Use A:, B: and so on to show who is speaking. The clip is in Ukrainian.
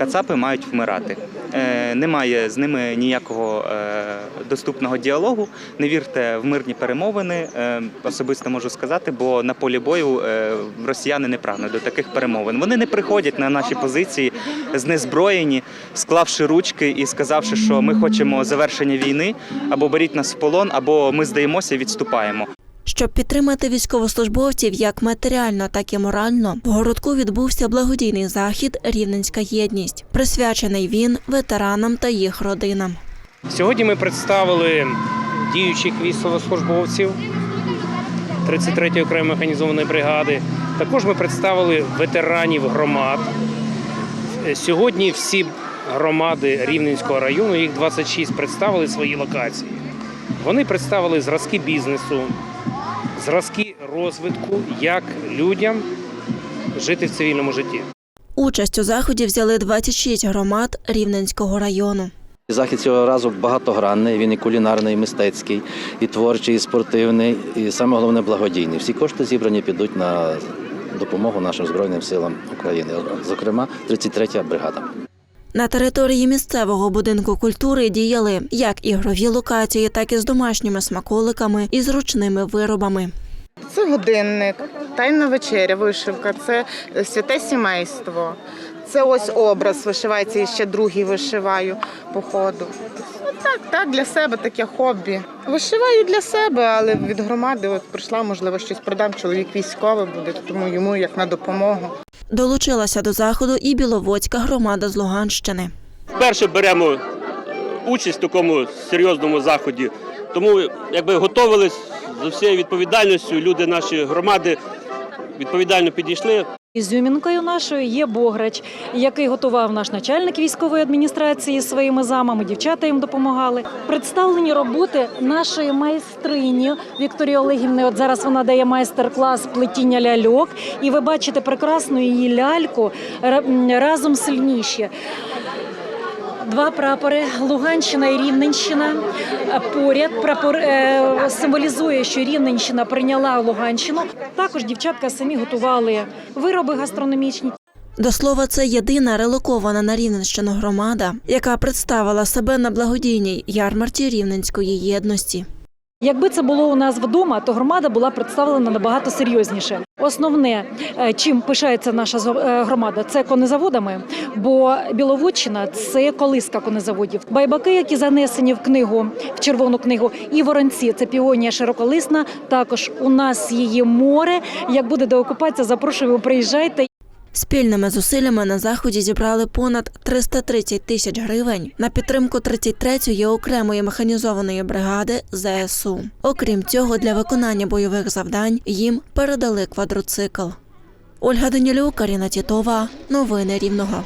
A: кацапи мають вмирати. Е, Немає з ними ніякого е, доступного діалогу. Не вірте в мирні перемовини. е, Особисто можу сказати, бо на полі бою росіяни не прагнуть до таких перемовин. Вони не приходять на наші позиції знезброєні, склавши ручки і сказавши, що ми хочемо завершення війни, або беріть нас в полон, або ми здаємося і відступаємо.
B: Щоб підтримати військовослужбовців як матеріально, так і морально, в городку відбувся благодійний захід Рівненська єдність, присвячений він ветеранам та їх родинам.
C: Сьогодні ми представили діючих військовослужбовців 33-ї окремої механізованої бригади. Також ми представили ветеранів громад. Сьогодні всі громади Рівненського району, їх 26, представили свої локації. Вони представили зразки бізнесу, зразки розвитку, як людям жити в цивільному житті.
B: Участь у заході взяли 26 громад Рівненського району.
D: Захід цього разу багатогранний, він і кулінарний, і мистецький, і творчий, і спортивний, і саме головне благодійний. Всі кошти зібрані підуть на допомогу нашим Збройним силам України, зокрема 33-я бригада.
B: На території місцевого будинку культури діяли як ігрові локації, так і з домашніми смаколиками і зручними виробами.
E: Це годинник, тайна вечеря, вишивка, це святе сімейство. Це ось образ вишивається, і ще другий вишиваю по ходу. Ну, Так, так, для себе таке хобі. Вишиваю для себе, але від громади от прийшла, можливо, щось продам. Чоловік військовий буде, тому йому як на допомогу.
B: Долучилася до заходу і Біловодська громада з Луганщини.
F: вперше беремо е, участь в такому серйозному заході. Тому якби готувалися з усією відповідальністю. Люди наші громади відповідально підійшли.
G: Ізюмінкою нашою є Бограч, який готував наш начальник військової адміністрації своїми замами. Дівчата їм допомагали. Представлені роботи нашої майстрині Вікторії Олегівни. От зараз вона дає майстер-клас плетіння ляльок, і ви бачите прекрасну її ляльку «Ра- разом сильніші. Два прапори Луганщина і Рівненщина. Поряд прапор е, символізує, що Рівненщина прийняла Луганщину. Також дівчатка самі готували вироби гастрономічні.
B: До слова, це єдина релокована на Рівненщину громада, яка представила себе на благодійній ярмарці Рівненської єдності.
G: Якби це було у нас вдома, то громада була представлена набагато серйозніше. Основне, е, чим пишається наша е, громада, це конезаводами, бо Біловодщина це колиска конезаводів. Байбаки, які занесені в книгу, в червону книгу, і воронці це піонія широколисна. Також у нас її море. Як буде деокупація, запрошую, приїжджайте.
B: Спільними зусиллями на заході зібрали понад 330 тисяч гривень на підтримку 33-ї окремої механізованої бригади ЗСУ. Окрім цього, для виконання бойових завдань їм передали квадроцикл. Ольга Данілюк, Каріна Тітова. Новини Рівного.